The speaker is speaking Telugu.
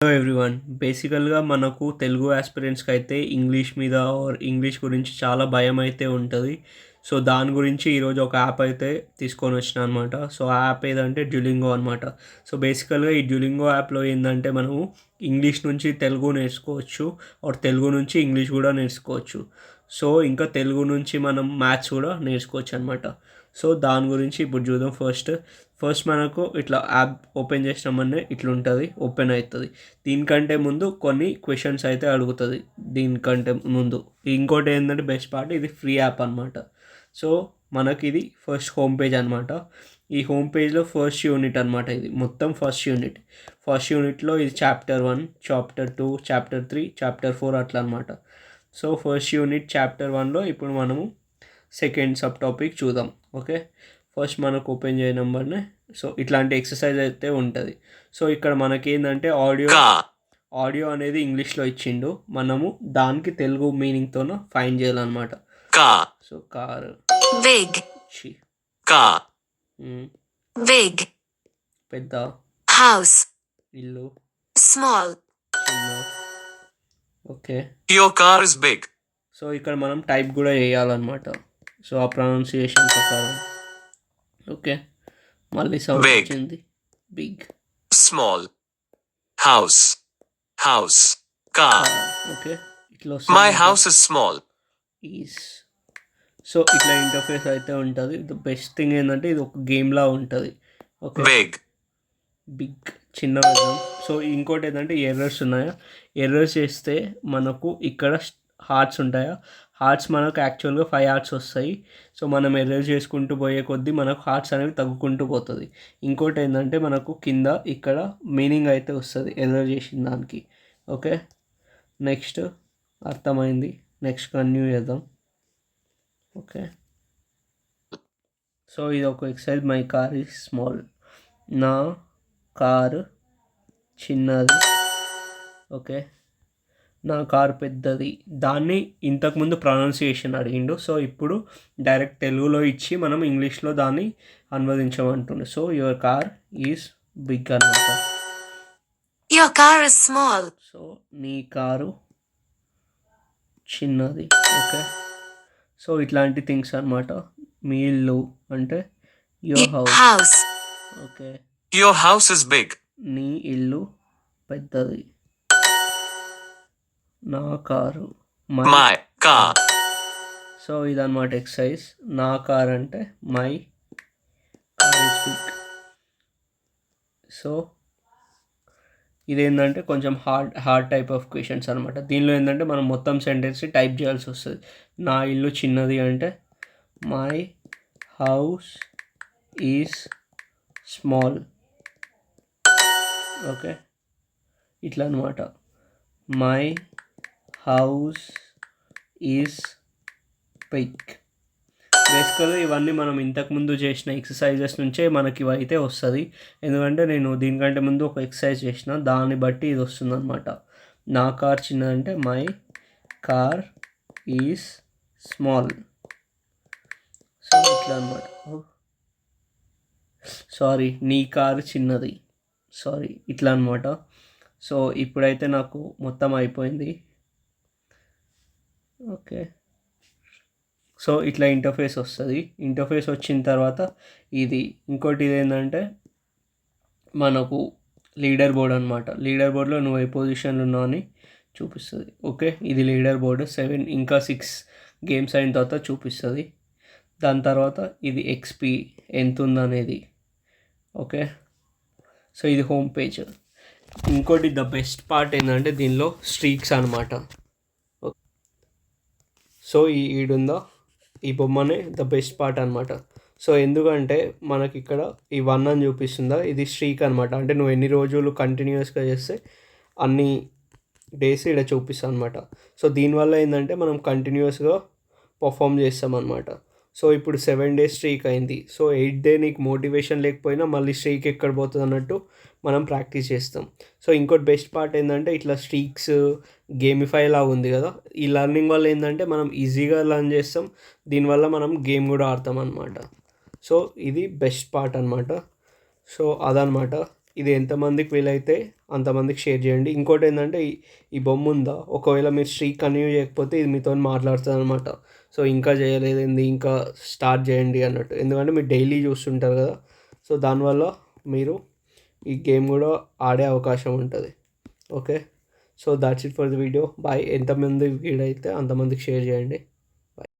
హలో ఎవ్రీవన్ బేసికల్గా మనకు తెలుగు ఆస్పిరెంట్స్కి అయితే ఇంగ్లీష్ మీద ఆర్ ఇంగ్లీష్ గురించి చాలా భయం అయితే ఉంటుంది. సో దాని గురించి ఈరోజు ఒక యాప్ అయితే తీసుకొని వచ్చిన అనమాట సో ఆ యాప్ ఏదంటే డ్యూలింగో అనమాట సో బేసికల్గా ఈ డ్యూలింగో యాప్లో ఏంటంటే మనము ఇంగ్లీష్ నుంచి తెలుగు నేర్చుకోవచ్చు ఆర్ తెలుగు నుంచి ఇంగ్లీష్ కూడా నేర్చుకోవచ్చు. సో ఇంకా తెలుగు నుంచి మనం మ్యాథ్స్ కూడా నేర్చుకోవచ్చు అనమాట సో దాని గురించి ఇప్పుడు చూద్దాం. ఫస్ట్ ఫస్ట్ మనకు ఇట్లా యాప్ ఓపెన్ చేసినామనే ఇట్లా ఉంటుంది ఓపెన్ అవుతుంది దీనికంటే ముందు కొన్ని క్వశ్చన్స్ అయితే అడుగుతుంది దీనికంటే ముందు. ఇంకోటి ఏంటంటే బెస్ట్ పార్ట్ ఇది ఫ్రీ యాప్ అనమాట సో మనకి ఇది ఫస్ట్ హోమ్ పేజ్ అనమాట ఈ హోమ్ పేజ్లో ఫస్ట్ యూనిట్ అనమాట ఇది. మొత్తం ఫస్ట్ యూనిట్ ఫస్ట్ యూనిట్లో ఇది chapter one chapter two chapter three chapter four అట్లా అనమాట సో ఫస్ట్ యూనిట్ చాప్టర్ వన్లో ఇప్పుడు మనము సెకండ్ సబ్ టాపిక్ చూద్దాం. ఓకే ఫస్ట్ మనకు ఓపెన్ చేయ నెంబర్నే సో ఇట్లాంటి ఎక్సర్సైజ్ అయితే ఉంటుంది. సో ఇక్కడ మనకి ఏంటంటే ఆడియో ఆడియో అనేది ఇంగ్లీష్లో ఇచ్చిండు. మనము దానికి తెలుగు మీనింగ్తోన ఫైన్ చేయాలన్నమాట. So car. పెద్ద. house, ఇల్లు. చిన్న. Okay. Your car is big, so ఇక్కడ మనం టైప్ కూడా చేయాలన్నమాట సో ఆ ప్రొనౌన్సియేషన్ ప్రకారం. ఓకే. మళ్ళీ సౌండ్. వచ్చింది. Big small, house, house, car. Okay. ఇట్లా My house is small, is so ఇట్లా ఇంటర్ఫేస్ అయితే ఉంటుంది. ద బెస్ట్ థింగ్ ఏంటంటే ఇది ఒక గేమ్లా ఉంటుంది. ఓకే big, బిగ్ చిన్న సో ఇంకోటి ఏంటంటే ఎర్రర్స్ ఉన్నాయా? ఎర్రర్స్ చేస్తే మనకు ఇక్కడ హార్ట్స్ ఉంటాయా? హార్ట్స్ మనకు యాక్చువల్గా ఫైవ్ హార్ట్స్ వస్తాయి. సో మనం ఎర్రర్ చేసుకుంటూ పోయే కొద్దీ మనకు హార్ట్స్ అనేవి తగ్గుకుంటూ పోతుంది. ఇంకోటి ఏంటంటే మనకు కింద ఇక్కడ మీనింగ్ అయితే వస్తుంది ఎర్రర్ చేసిన దానికి. ఓకే? నెక్స్ట్ అర్థమైంది. నెక్స్ట్ కన్యూ చేద్దాం. ఓకే? సో ఇది ఒక exercise my car is small. నా కారు చిన్నది. ఓకే? నా కారు పెద్దది. దాన్ని ఇంతకుముందు ప్రొనౌన్సియేషన్ అడిగిండు. సో ఇప్పుడు డైరెక్ట్ తెలుగులో ఇచ్చి మనం ఇంగ్లీష్లో దాన్ని అనువదించమంటుండు. So your car is big అనమాట your car is small, so నీ కారు చిన్నది. ఓకే? సో ఇట్లాంటి థింగ్స్ అనమాట మీ ఇల్లు అంటే your house. Okay? Your house is big, నీ ఇల్లు పెద్దది. నా కారు. మై car, సో ఇదన్నమాట ఎక్సైజ్. నా కార్ అంటే మై కార్ సో ఇదేంటంటే కొంచెం hard hard type of questions అనమాట దీనిలో ఏంటంటే మనం మొత్తం సెంటెన్స్ టైప్ చేయాల్సి వస్తుంది. నా ఇల్లు చిన్నది అంటే my house is small. Okay? ఇట్లా అనమాట మై హౌస్ ఈజ్ పిక్ బేసికల్గా ఇవన్నీ మనం ఇంతకుముందు చేసిన ఎక్సర్సైజెస్ నుంచే మనకి ఇవి అయితే వస్తుంది. ఎందుకంటే నేను దీనికంటే ముందు ఒక ఎక్సర్సైజ్ చేసిన దాన్ని బట్టి ఇది వస్తుంది అనమాట నా car చిన్నదంటే my car is small. So ఇట్లా అనమాట సారీ నీ కారు చిన్నది. సారీ ఇట్లా అనమాట సో ఇప్పుడైతే నాకు మొత్తం అయిపోయింది. ఓకే. సో ఇట్లా ఇంటర్ఫేస్ వస్తుంది. ఇంటర్ఫేస్ వచ్చిన తర్వాత ఇది ఇంకోటి ఇదేంటంటే మనకు లీడర్ బోర్డ్ అనమాట లీడర్ బోర్డ్లో నువ్వు ఏ పొజిషన్లో ఉన్నావు అని చూపిస్తుంది. ఓకే? ఇది లీడర్ బోర్డు సెవెన్ ఇంకా సిక్స్ గేమ్స్ అయిన తర్వాత చూపిస్తుంది. దాని తర్వాత ఇది ఎక్స్పీ ఎంత ఉందనేది ఓకే? సో ఇది హోమ్ పేజ్. ఇంకోటి ద బెస్ట్ పార్ట్ ఏంటంటే దీనిలో స్ట్రీక్స్ అనమాట సో ఈ ఈడుందా? ఈ బొమ్మనే ద బెస్ట్ పార్ట్ అనమాట సో ఎందుకంటే మనకి ఇక్కడ ఈ వన్ అని చూపిస్తుందా? ఇది స్ట్రీక్ అనమాట అంటే నువ్వు ఎన్ని రోజులు కంటిన్యూస్గా చేస్తే అన్ని డేస్ ఇక్కడ చూపిస్తా అనమాట సో దీనివల్ల ఏంటంటే మనం కంటిన్యూస్గా పర్ఫామ్ చేస్తామన్నమాట సో ఇప్పుడు సెవెన్ డేస్ స్ట్రీక్ అయింది. సో ఎయిట్ డే నీకు మోటివేషన్ లేకపోయినా మళ్ళీ స్ట్రీక్ ఎక్కడ పోతుంది అన్నట్టు మనం ప్రాక్టీస్ చేస్తాం. సో ఇంకోటి బెస్ట్ పార్ట్ ఏంటంటే ఇట్లా స్ట్రీక్స్ గేమిఫై లాగా ఉంది కదా. ఈ లర్నింగ్ వల్ల ఏంటంటే మనం ఈజీగా లర్న్ చేస్తాం. దీనివల్ల మనం గేమ్ కూడా ఆడతాం అనమాట సో ఇది బెస్ట్ పార్ట్ అనమాట సో అదనమాట ఇది ఎంతమందికి వీలైతే అంతమందికి షేర్ చేయండి. ఇంకోటి ఏంటంటే ఈ బొమ్మ ఉందా? ఒకవేళ మీరు స్ట్రీక్ కంటిన్యూ చేయకపోతే ఇది మీతో మాట్లాడుతుంది అనమాట సో ఇంకా చేయలేదు ఇంకా స్టార్ట్ చేయండి అన్నట్టు. ఎందుకంటే మీరు డైలీ చూస్తుంటారు కదా. సో దానివల్ల మీరు ఈ గేమ్ కూడా ఆడే అవకాశం ఉంటుంది. Okay so that's it for the video. Bye. ఎంతమంది వీడైతే అంతమందికి షేర్ చేయండి.